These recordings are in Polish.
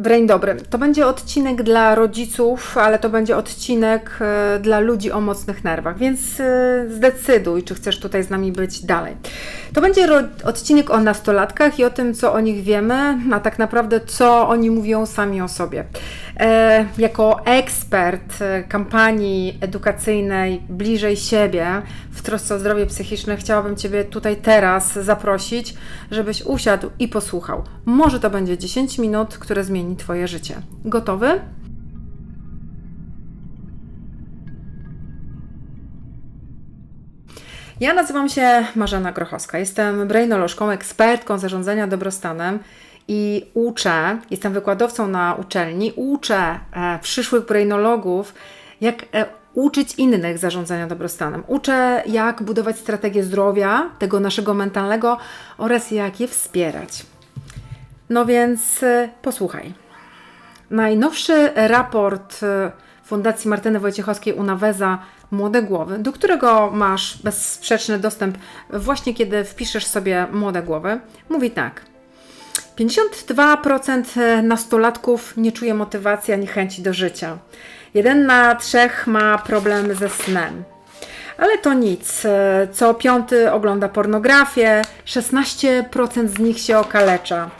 Brain dobry. To będzie odcinek dla rodziców, ale to będzie odcinek e, dla ludzi o mocnych nerwach, więc e, zdecyduj, czy chcesz tutaj z nami być dalej. To będzie odcinek o nastolatkach i o tym, co o nich wiemy, a tak naprawdę co oni mówią sami o sobie. E, jako ekspert kampanii edukacyjnej bliżej siebie w trosce o zdrowie psychiczne, chciałabym Ciebie tutaj teraz zaprosić, żebyś usiadł i posłuchał. Może to będzie 10 minut, które zmieni Twoje życie. Gotowy? Ja nazywam się Marzena Grochowska. Jestem brainolożką, ekspertką zarządzania dobrostanem i uczę, jestem wykładowcą na uczelni, uczę e, przyszłych brainologów, jak e, uczyć innych zarządzania dobrostanem. Uczę, jak budować strategię zdrowia, tego naszego mentalnego oraz jak je wspierać. No więc e, posłuchaj. Najnowszy raport Fundacji Martyny Wojciechowskiej Unaweza Młode Głowy, do którego masz bezsprzeczny dostęp właśnie kiedy wpiszesz sobie Młode Głowy, mówi tak. 52% nastolatków nie czuje motywacji ani chęci do życia. Jeden na trzech ma problem ze snem. Ale to nic. Co piąty ogląda pornografię, 16% z nich się okalecza.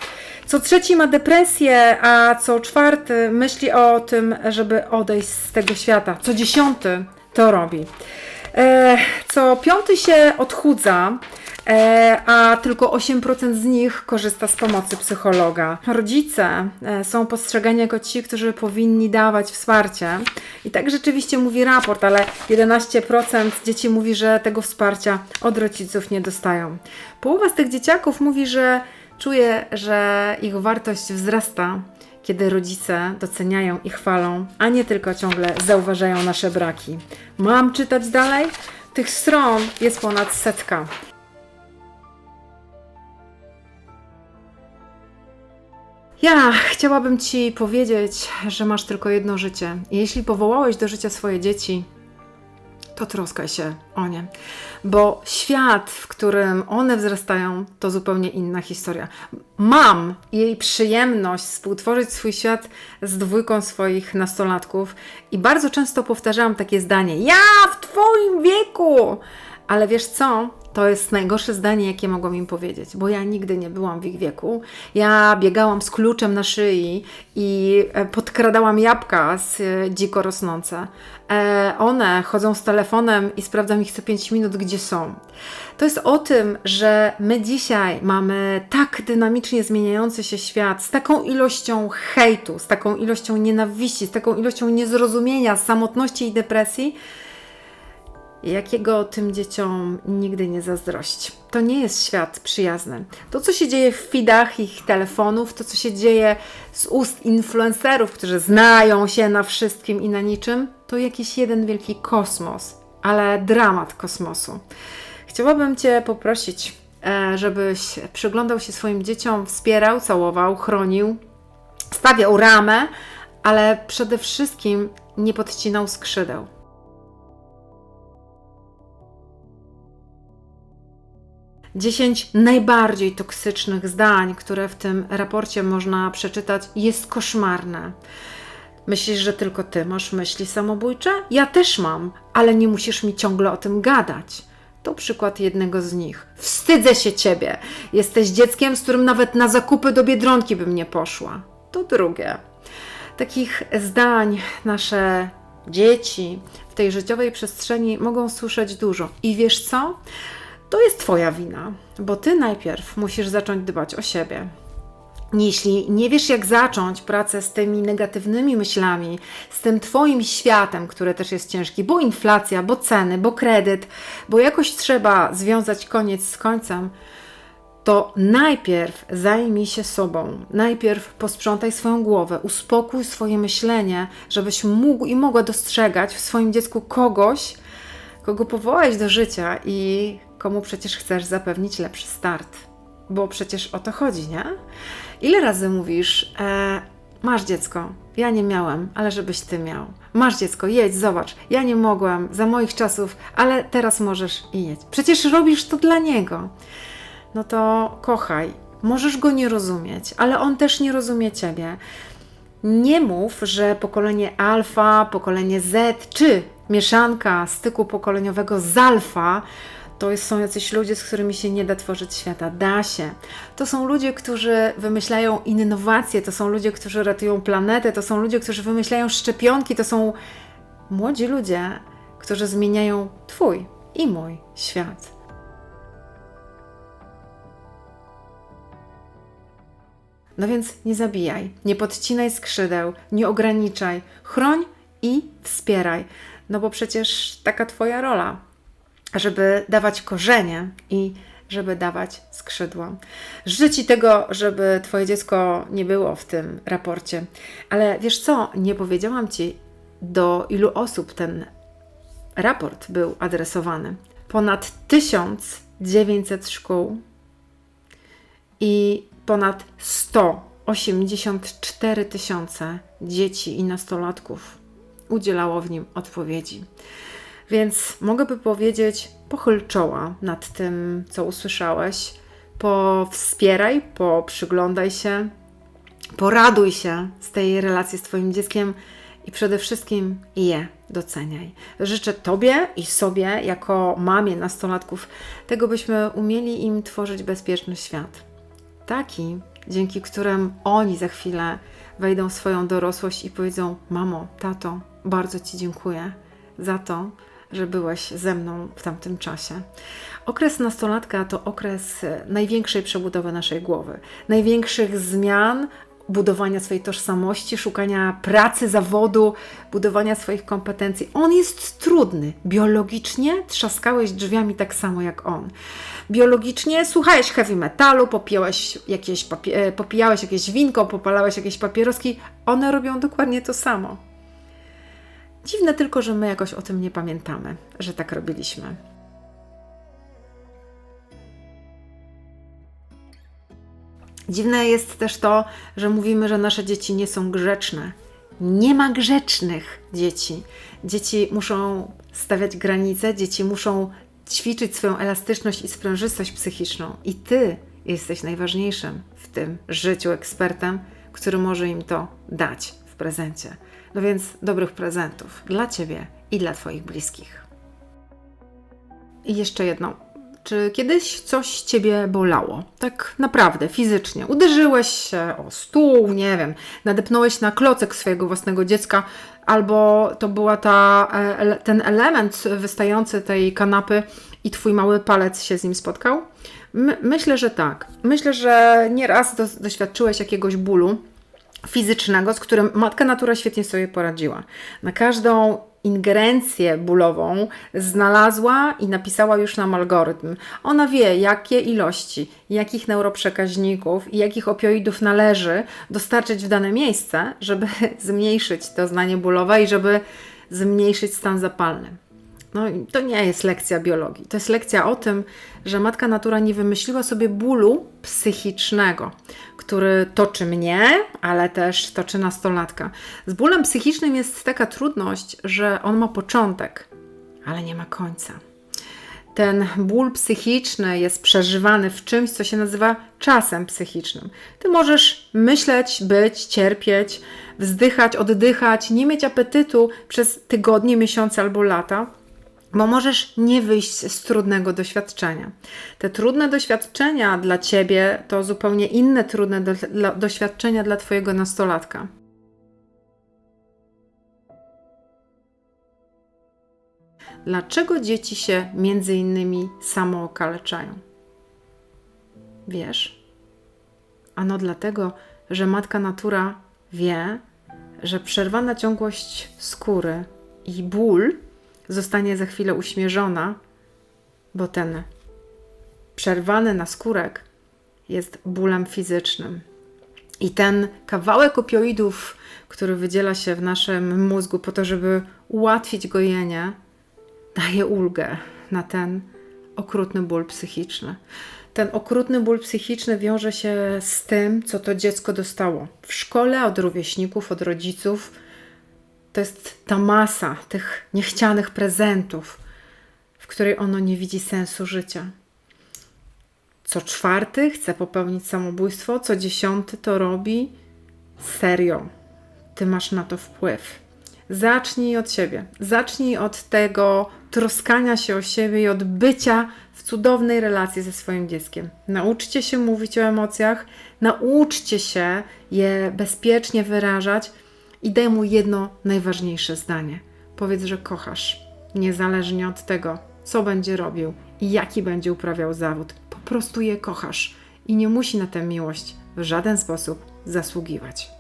Co trzeci ma depresję, a co czwarty myśli o tym, żeby odejść z tego świata. Co dziesiąty to robi. E, co piąty się odchudza, a tylko 8% z nich korzysta z pomocy psychologa. Rodzice e, są postrzegani jako ci, którzy powinni dawać wsparcie. I tak rzeczywiście mówi raport, ale 11% dzieci mówi, że tego wsparcia od rodziców nie dostają. Połowa z tych dzieciaków mówi, że czuje, że ich wartość wzrasta kiedy rodzice doceniają i chwalą, a nie tylko ciągle zauważają nasze braki. Mam czytać dalej? Tych stron jest ponad setka. Ja chciałabym Ci powiedzieć, że masz tylko jedno życie. Jeśli powołałeś do życia swoje dzieci, to troskaj się o nie. Bo świat, w którym one wzrastają, to zupełnie inna historia. Mam jej przyjemność współtworzyć swój świat z dwójką swoich nastolatków i bardzo często powtarzałam takie zdanie: Ja w Twoim wieku! Ale wiesz co? To jest najgorsze zdanie, jakie mogłam im powiedzieć, bo ja nigdy nie byłam w ich wieku. Ja biegałam z kluczem na szyi i e, podkradałam jabłka z e, dziko rosnące. E, one chodzą z telefonem i sprawdzam ich co 5 minut, gdzie są. To jest o tym, że my dzisiaj mamy tak dynamicznie zmieniający się świat, z taką ilością hejtu, z taką ilością nienawiści, z taką ilością niezrozumienia, samotności i depresji, jakiego tym dzieciom nigdy nie zazdrość. To nie jest świat przyjazny. To, co się dzieje w feedach ich telefonów, to, co się dzieje z ust influencerów, którzy znają się na wszystkim i na niczym, to jakiś jeden wielki kosmos, ale dramat kosmosu. Chciałabym Cię poprosić, e, żebyś przyglądał się swoim dzieciom, wspierał, całował, chronił, stawiał ramę, ale przede wszystkim nie podcinał skrzydeł. Dziesięć najbardziej toksycznych zdań, które w tym raporcie można przeczytać, jest koszmarne. Myślisz, że tylko ty masz myśli samobójcze? Ja też mam, ale nie musisz mi ciągle o tym gadać. To przykład jednego z nich. Wstydzę się ciebie. Jesteś dzieckiem, z którym nawet na zakupy do biedronki bym nie poszła. To drugie. Takich zdań nasze dzieci w tej życiowej przestrzeni mogą słyszeć dużo. I wiesz co? To jest Twoja wina, bo Ty najpierw musisz zacząć dbać o siebie. Jeśli nie wiesz, jak zacząć pracę z tymi negatywnymi myślami, z tym Twoim światem, który też jest ciężki, bo inflacja, bo ceny, bo kredyt, bo jakoś trzeba związać koniec z końcem, to najpierw zajmij się sobą, najpierw posprzątaj swoją głowę, uspokój swoje myślenie, żebyś mógł i mogła dostrzegać w swoim dziecku kogoś, kogo powołać do życia i komu przecież chcesz zapewnić lepszy start. Bo przecież o to chodzi, nie? Ile razy mówisz, e, masz dziecko, ja nie miałem, ale żebyś ty miał. Masz dziecko, jedź, zobacz, ja nie mogłem za moich czasów, ale teraz możesz i jedź. Przecież robisz to dla niego. No to kochaj. Możesz go nie rozumieć, ale on też nie rozumie ciebie. Nie mów, że pokolenie alfa, pokolenie Z czy mieszanka styku pokoleniowego z alfa to są jacyś ludzie, z którymi się nie da tworzyć świata. Da się. To są ludzie, którzy wymyślają innowacje, to są ludzie, którzy ratują planetę, to są ludzie, którzy wymyślają szczepionki, to są młodzi ludzie, którzy zmieniają Twój i mój świat. No więc nie zabijaj, nie podcinaj skrzydeł, nie ograniczaj, chroń i wspieraj. No bo przecież taka Twoja rola, żeby dawać korzenie i żeby dawać skrzydła. Życzę Ci tego, żeby Twoje dziecko nie było w tym raporcie. Ale wiesz co, nie powiedziałam Ci, do ilu osób ten raport był adresowany. Ponad 1900 szkół i ponad 184 tysiące dzieci i nastolatków udzielało w nim odpowiedzi. Więc mogę by powiedzieć, pochyl czoła nad tym, co usłyszałeś, powspieraj, poprzyglądaj się, poraduj się z tej relacji z Twoim dzieckiem i przede wszystkim je doceniaj. Życzę Tobie i sobie, jako mamie nastolatków, tego byśmy umieli im tworzyć bezpieczny świat. Taki, dzięki którym oni za chwilę wejdą w swoją dorosłość i powiedzą: Mamo, tato, bardzo Ci dziękuję za to, że byłeś ze mną w tamtym czasie. Okres nastolatka to okres największej przebudowy naszej głowy, największych zmian, budowania swojej tożsamości, szukania pracy, zawodu, budowania swoich kompetencji. On jest trudny. Biologicznie trzaskałeś drzwiami tak samo jak on. Biologicznie słuchałeś heavy metalu, popijałeś jakieś, papie- popijałeś jakieś winko, popalałeś jakieś papieroski. One robią dokładnie to samo. Dziwne tylko, że my jakoś o tym nie pamiętamy, że tak robiliśmy. Dziwne jest też to, że mówimy, że nasze dzieci nie są grzeczne. Nie ma grzecznych dzieci. Dzieci muszą stawiać granice, dzieci muszą ćwiczyć swoją elastyczność i sprężystość psychiczną. I ty jesteś najważniejszym w tym życiu ekspertem, który może im to dać w prezencie. No więc dobrych prezentów dla ciebie i dla Twoich bliskich. I jeszcze jedno. Czy kiedyś coś ciebie bolało? Tak naprawdę, fizycznie. Uderzyłeś się o stół, nie wiem, nadepnąłeś na klocek swojego własnego dziecka, albo to była ta, e, ten element wystający tej kanapy i twój mały palec się z nim spotkał? My, myślę, że tak. Myślę, że nieraz do, doświadczyłeś jakiegoś bólu fizycznego, z którym matka natura świetnie sobie poradziła. Na każdą ingerencję bólową znalazła i napisała już nam algorytm. Ona wie, jakie ilości, jakich neuroprzekaźników i jakich opioidów należy dostarczyć w dane miejsce, żeby zmniejszyć to znanie bólowe i żeby zmniejszyć stan zapalny. No, to nie jest lekcja biologii. To jest lekcja o tym, że matka natura nie wymyśliła sobie bólu psychicznego, który toczy mnie, ale też toczy nastolatka. Z bólem psychicznym jest taka trudność, że on ma początek, ale nie ma końca. Ten ból psychiczny jest przeżywany w czymś, co się nazywa czasem psychicznym. Ty możesz myśleć, być, cierpieć, wzdychać, oddychać, nie mieć apetytu przez tygodnie, miesiące albo lata bo możesz nie wyjść z trudnego doświadczenia. Te trudne doświadczenia dla ciebie to zupełnie inne trudne do, dla, doświadczenia dla twojego nastolatka. Dlaczego dzieci się między innymi samookaleczają? Wiesz? Ano dlatego, że matka natura wie, że przerwana ciągłość skóry i ból zostanie za chwilę uśmierzona, bo ten przerwany naskórek jest bólem fizycznym. I ten kawałek opioidów, który wydziela się w naszym mózgu po to, żeby ułatwić gojenie, daje ulgę na ten okrutny ból psychiczny. Ten okrutny ból psychiczny wiąże się z tym, co to dziecko dostało w szkole, od rówieśników, od rodziców, to jest ta masa tych niechcianych prezentów, w której ono nie widzi sensu życia. Co czwarty chce popełnić samobójstwo, co dziesiąty to robi serio. ty masz na to wpływ. Zacznij od siebie. Zacznij od tego troskania się o siebie i od bycia w cudownej relacji ze swoim dzieckiem. Nauczcie się mówić o emocjach, nauczcie się je bezpiecznie wyrażać i daj mu jedno najważniejsze zdanie. Powiedz, że kochasz, niezależnie od tego, co będzie robił i jaki będzie uprawiał zawód. Po prostu je kochasz i nie musi na tę miłość w żaden sposób zasługiwać.